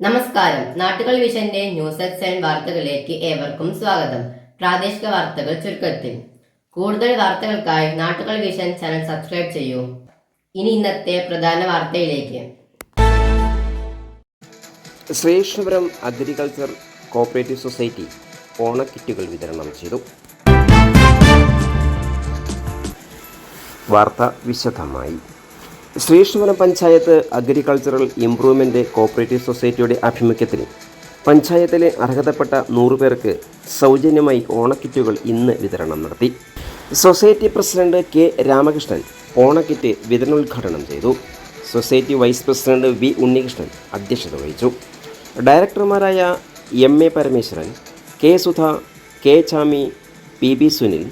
നമസ്കാരം. നാട്ടുകൾ വിഷന്റെ news at വാർത്തകളിലേക്ക് ഏവർക്കും സ്വാഗതം. പ്രാദേശിക വാർത്തകൾ ചുരുക്കത്തിൽ. കൂടുതൽ വാർത്തകൾക്കായി നാട്ടുകൾ വിഷൻ ചാനൽ സബ്സ്ക്രൈബ് ചെയ്യൂ. ഇനി ഇന്നത്തെ പ്രധാന വാർത്തയിലേക്ക്. ശ്രീകൃഷ്ണപുരം അഗ്രികൾച്ചർ കോപ്പറേറ്റീവ് സൊസൈറ്റി ഓണക്കിറ്റുകൾ വിതരണം ചെയ്തു. വാർത്ത വിശദമായി. Sreshtapuram panchayat agricultural improvement cooperative സൊസൈറ്റിയുടെ ആഭിമുഖ്യത്തിൽ പഞ്ചായത്തിലെ അർഹതപ്പെട്ട നൂറ് പേർക്ക് സൗജന്യമായി ഓണക്കിറ്റുകൾ ഇന്ന് വിതരണം നടത്തി. സൊസൈറ്റി പ്രസിഡന്റ് കെ രാമകൃഷ്ണൻ ഓണക്കിറ്റ് വിതരണോദ്ഘാടനം ചെയ്തു. Society vice president V Unnikrishnan അധ്യക്ഷത വഹിച്ചു. ഡയറക്ടർമാരായ M A Parameswaran K Sudha K Chami P B Sunil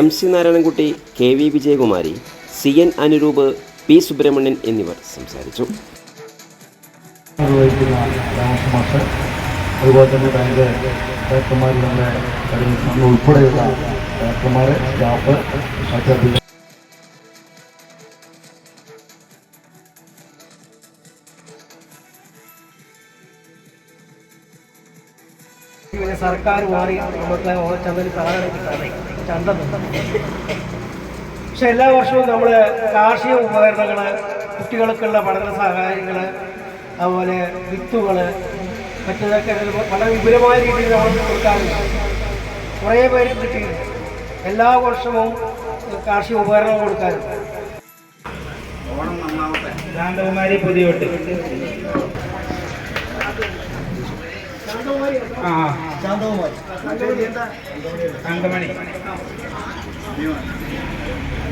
M C Narayanankutty K V Vijayakumari C N Anuroop P Subrahmanian എന്നിവർ സംസാരിച്ചു സർക്കാർ മാറി നമുക്ക് ഓണച്ചന്തയിൽ സാധനം കിട്ടാതെ ചന്ത. പക്ഷെ എല്ലാ വർഷവും നമ്മൾ കാർഷിക ഉപകരണങ്ങൾ കുട്ടികൾക്കുള്ള പഠന സഹായങ്ങൾ അതുപോലെ വിത്തുകൾ മറ്റേതൊക്കെ വളരെ വിപുലമായ രീതിയിൽ നമ്മൾ കൊടുക്കാറുണ്ട്. കുറേ പേര് കിട്ടിയിട്ടുണ്ട്. എല്ലാ വർഷവും കാർഷിക ഉപകരണങ്ങൾ കൊടുക്കാറുണ്ട്. ശാന്തകുമാരി പുതിയോട്ട്. ആ. തങ്കമണി ലക്ഷ്മി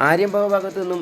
ആര്യമ്പാവ ഭാഗത്തു നിന്നും